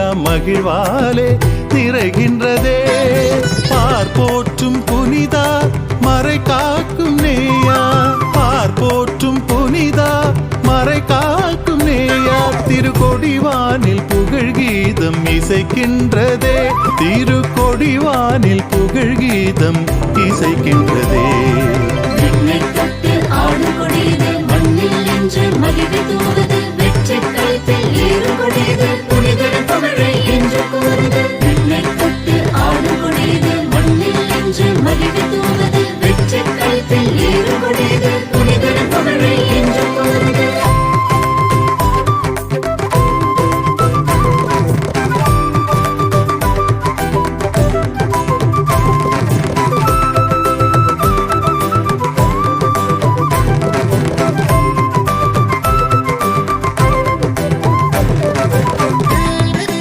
எல்லாம் மகிழ்வாலே நிறைகின்றதே பார் போற்றும் புனிதா மறை காக்கும் நேயா. பார் போற்றும் புனிதா மறை காக்கும் நேயா. திருக்கொடிவானில் புகழ் கீதம் இசைக்கின்றதே. திருக்கொடிவானில் புகழ் கீதம் இசைக்கின்றதே.